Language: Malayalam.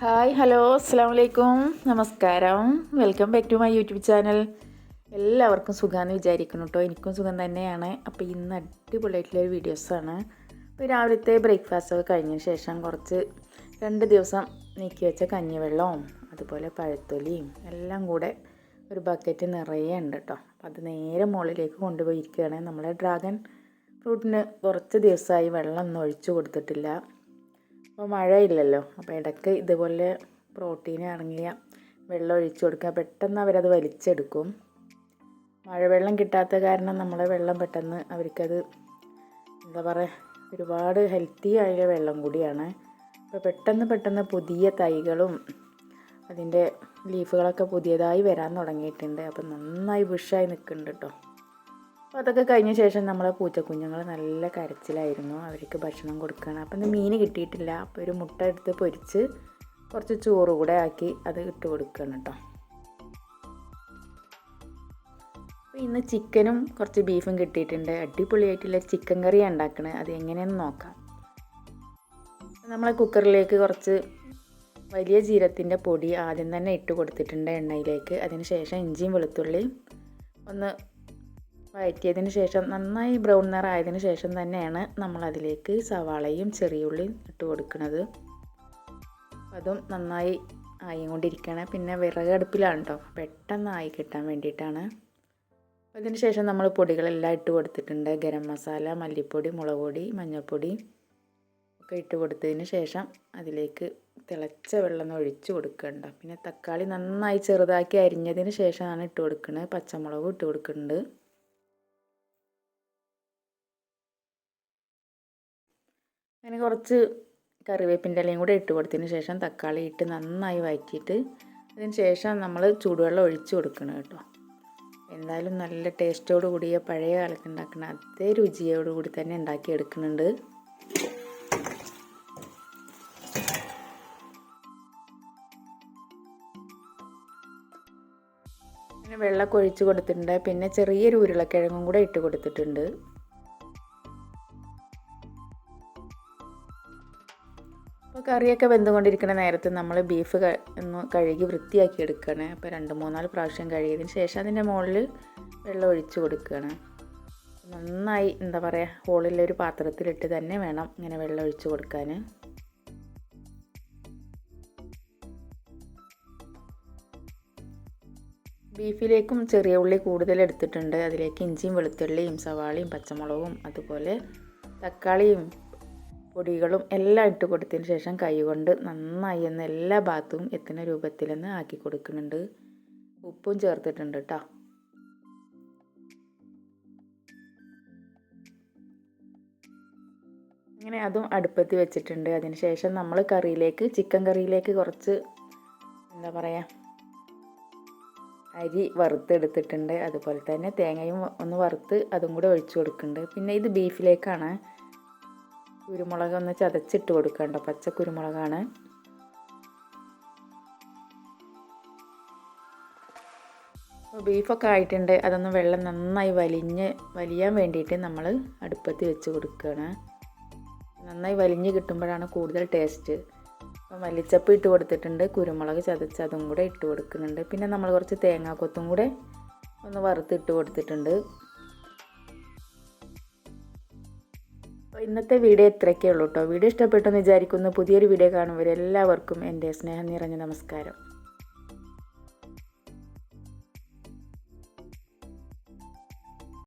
ഹായ് ഹലോ അസ്സാം വലൈക്കും നമസ്കാരം. Welcome back to my YouTube channel. എല്ലാവർക്കും സുഖമാണെന്ന് വിചാരിക്കുന്നു കേട്ടോ എനിക്കും സുഖം തന്നെയാണ്. അപ്പോൾ ഇന്ന് അടിപൊളിയായിട്ടുള്ളൊരു വീഡിയോസാണ്. അപ്പോൾ രാവിലത്തെ ബ്രേക്ക്ഫാസ്റ്റ് ഒക്കെ കഴിഞ്ഞ ശേഷം കുറച്ച് രണ്ട് ദിവസം നീക്കി വെച്ച കഞ്ഞിവെള്ളവും അതുപോലെ പഴത്തൊലിയും എല്ലാം കൂടെ ഒരു ബക്കറ്റ് നിറയെ ഉണ്ട് കേട്ടോ അപ്പോൾ അത് നേരെ മുകളിലേക്ക് കൊണ്ടുപോയിരിക്കുകയാണ്. നമ്മുടെ ഡ്രാഗൺ ഫ്രൂട്ടിന് കുറച്ച് ദിവസമായി വെള്ളം ഒന്നും ഒഴിച്ചു കൊടുത്തിട്ടില്ല. അപ്പോൾ മഴയില്ലല്ലോ. അപ്പോൾ ഇടയ്ക്ക് ഇതുപോലെ പ്രോട്ടീൻ ഇറങ്ങിയ വെള്ളം ഒഴിച്ചു കൊടുക്കുക. പെട്ടെന്ന് അവരത് വലിച്ചെടുക്കും. മഴവെള്ളം കിട്ടാത്ത കാരണം നമ്മളെ വെള്ളം പെട്ടെന്ന് അവർക്കത് എന്താ പറയുക ഒരുപാട് ഹെൽത്തി ആയ വെള്ളം കൂടിയാണ്. അപ്പോൾ പെട്ടെന്ന് പെട്ടെന്ന് പുതിയ തൈകളും അതിന്റെ ലീഫുകളൊക്കെ പുതിയതായി വരാൻ തുടങ്ങിയിട്ടുണ്ട്. അപ്പോൾ നന്നായി ബുഷായി നിൽക്കുന്നുണ്ട് കേട്ടോ അപ്പോൾ അതൊക്കെ കഴിഞ്ഞ ശേഷം നമ്മളെ പൂച്ചക്കുഞ്ഞുങ്ങൾ നല്ല കരച്ചിലായിരുന്നു. അവർക്ക് ഭക്ഷണം കൊടുക്കുകയാണ് അപ്പം ഇന്ന് മീൻ കിട്ടിയിട്ടില്ല. അപ്പോൾ ഒരു മുട്ട എടുത്ത് പൊരിച്ച് കുറച്ച് ചോറ് കൂടെ ആക്കി അത് ഇട്ട് കൊടുക്കുകയാണ് കേട്ടോ. ഇന്ന് ചിക്കനും കുറച്ച് ബീഫും കിട്ടിയിട്ടുണ്ട്. അടിപൊളിയായിട്ടുള്ള ചിക്കൻ കറിയാണ് ഉണ്ടാക്കണത് അത് എങ്ങനെയെന്ന് നോക്കാം. നമ്മളെ കുക്കറിലേക്ക് കുറച്ച് വലിയ ജീരത്തിന്റെ പൊടി ആദ്യം തന്നെ ഇട്ട് കൊടുത്തിട്ടുണ്ട് എണ്ണയിലേക്ക്. അതിന് ശേഷം ഇഞ്ചിയും വെളുത്തുള്ളിയും ഒന്ന് വഴറ്റിയതിന് ശേഷം നന്നായി ബ്രൗൺ നിറായതിന് ശേഷം തന്നെയാണ് നമ്മൾ അതിലേക്ക് സവാളയും ചെറിയുള്ളിയും ഇട്ട് കൊടുക്കുന്നത്. അതും നന്നായി ആയിക്കൊണ്ടിരിക്കുകയാണ് പിന്നെ വിറകടുപ്പിലാണ് കേട്ടോ പെട്ടെന്ന് ആയി കിട്ടാൻ വേണ്ടിയിട്ടാണ്. അതിന് ശേഷം നമ്മൾ പൊടികളെല്ലാം ഇട്ട് കൊടുത്തിട്ടുണ്ട്. ഗരം മസാല മല്ലിപ്പൊടി മുളക് പൊടി മഞ്ഞൾപ്പൊടി ഒക്കെ ഇട്ട് കൊടുത്തതിന് ശേഷം അതിലേക്ക് തിളച്ച വെള്ളം ഒഴിച്ച് കൊടുക്കണ്ട പിന്നെ തക്കാളി നന്നായി ചെറുതാക്കി അരിഞ്ഞതിന് ശേഷമാണ് ഇട്ട് കൊടുക്കുന്നത് പച്ചമുളകും ഇട്ട് കൊടുക്കുന്നുണ്ട്. അങ്ങനെ കുറച്ച് കറിവേപ്പിന്റെ ഇലയും കൂടെ ഇട്ട് കൊടുത്തതിന് ശേഷം തക്കാളി ഇട്ട് നന്നായി വഴറ്റിയിട്ട് അതിന് ശേഷം നമ്മൾ ചൂടുവെള്ളം ഒഴിച്ചു കൊടുക്കണം കേട്ടോ. എന്തായാലും നല്ല ടേസ്റ്റോട് കൂടിയ പഴയ കാലത്ത് ഉണ്ടാക്കുന്ന അതേ രുചിയോട് കൂടി തന്നെ ഉണ്ടാക്കി എടുക്കുന്നുണ്ട്. പിന്നെ വെള്ളമൊക്കെ ഒഴിച്ച് കൊടുത്തിട്ടുണ്ട്. പിന്നെ ചെറിയൊരു ഉരുളക്കിഴങ്ങും കൂടെ ഇട്ട് കൊടുത്തിട്ടുണ്ട്. കറിയൊക്കെ വെന്തുകൊണ്ടിരിക്കുന്ന നേരത്ത് നമ്മൾ ബീഫ് ഒന്ന് കഴുകി വൃത്തിയാക്കി എടുക്കുകയാണ് അപ്പോൾ രണ്ട് മൂന്നാൽ പ്രാവശ്യം കഴുകിയതിന് ശേഷം അതിന്റെ മുകളിൽ വെള്ളം ഒഴിച്ച് കൊടുക്കുകയാണ് നന്നായി എന്താ പറയുക ഹോളിലൊരു പാത്രത്തിലിട്ട് തന്നെ വേണം ഇങ്ങനെ വെള്ളം ഒഴിച്ച് കൊടുക്കാൻ ബീഫിലേക്കും ചെറിയ ഉള്ളി കൂടുതൽ എടുത്തിട്ടുണ്ട്. അതിലേക്ക് ഇഞ്ചിയും വെളുത്തുള്ളിയും സവാളയും പച്ചമുളകും അതുപോലെ തക്കാളിയും പൊടികളും എല്ലാം ഇട്ട് കൊടുത്തതിന് ശേഷം കൈ കൊണ്ട് നന്നായി ഒന്ന് എല്ലാ ഭാഗത്തും എത്തുന്ന രൂപത്തിലൊന്ന് ആക്കി കൊടുക്കുന്നുണ്ട്. ഉപ്പും ചേർത്തിട്ടുണ്ട് കേട്ടോ അങ്ങനെ അതും അടുപ്പത്ത് വെച്ചിട്ടുണ്ട്. അതിന് ശേഷം നമ്മൾ കറിയിലേക്ക് ചിക്കൻ കറിയിലേക്ക് കുറച്ച് എന്താ പറയുക അരി വറുത്തെടുത്തിട്ടുണ്ട്. അതുപോലെ തന്നെ തേങ്ങയും ഒന്ന് വറുത്ത് അതും കൂടെ ഒഴിച്ചു കൊടുക്കുന്നുണ്ട്. പിന്നെ ഇത് ബീഫിലേക്കാണ്. കുരുമുളക് ഒന്ന് ചതച്ചിട്ട് കൊടുക്കണ്ട. പച്ച കുരുമുളകാണ്. ബീഫൊക്കെ ആയിട്ടുണ്ട്. അതൊന്ന് വെള്ളം നന്നായി വലിഞ്ഞ് വലിയാൻ വേണ്ടിയിട്ട് നമ്മൾ അടുപ്പത്ത് വെച്ച് കൊടുക്കുകയാണ് നന്നായി വലിഞ്ഞ് കിട്ടുമ്പോഴാണ് കൂടുതൽ ടേസ്റ്റ്. അപ്പോൾ മല്ലിച്ചപ്പ് ഇട്ട് കൊടുത്തിട്ടുണ്ട്. കുരുമുളക് ചതച്ച് അതും കൂടെ ഇട്ട് കൊടുക്കുന്നുണ്ട്. പിന്നെ നമ്മൾ കുറച്ച് തേങ്ങാക്കൊത്തും കൂടെ ഒന്ന് വറുത്തിട്ട് കൊടുത്തിട്ടുണ്ട്. അപ്പോൾ ഇന്നത്തെ വീഡിയോ ഇത്രയൊക്കെ ഉള്ളൂ കേട്ടോ. വീഡിയോ ഇഷ്ടപ്പെട്ടെന്ന് വിചാരിക്കുന്നു. പുതിയൊരു വീഡിയോ കാണുമ്പോൾ എല്ലാവർക്കും എന്റെ സ്നേഹം നിറഞ്ഞ നമസ്കാരം.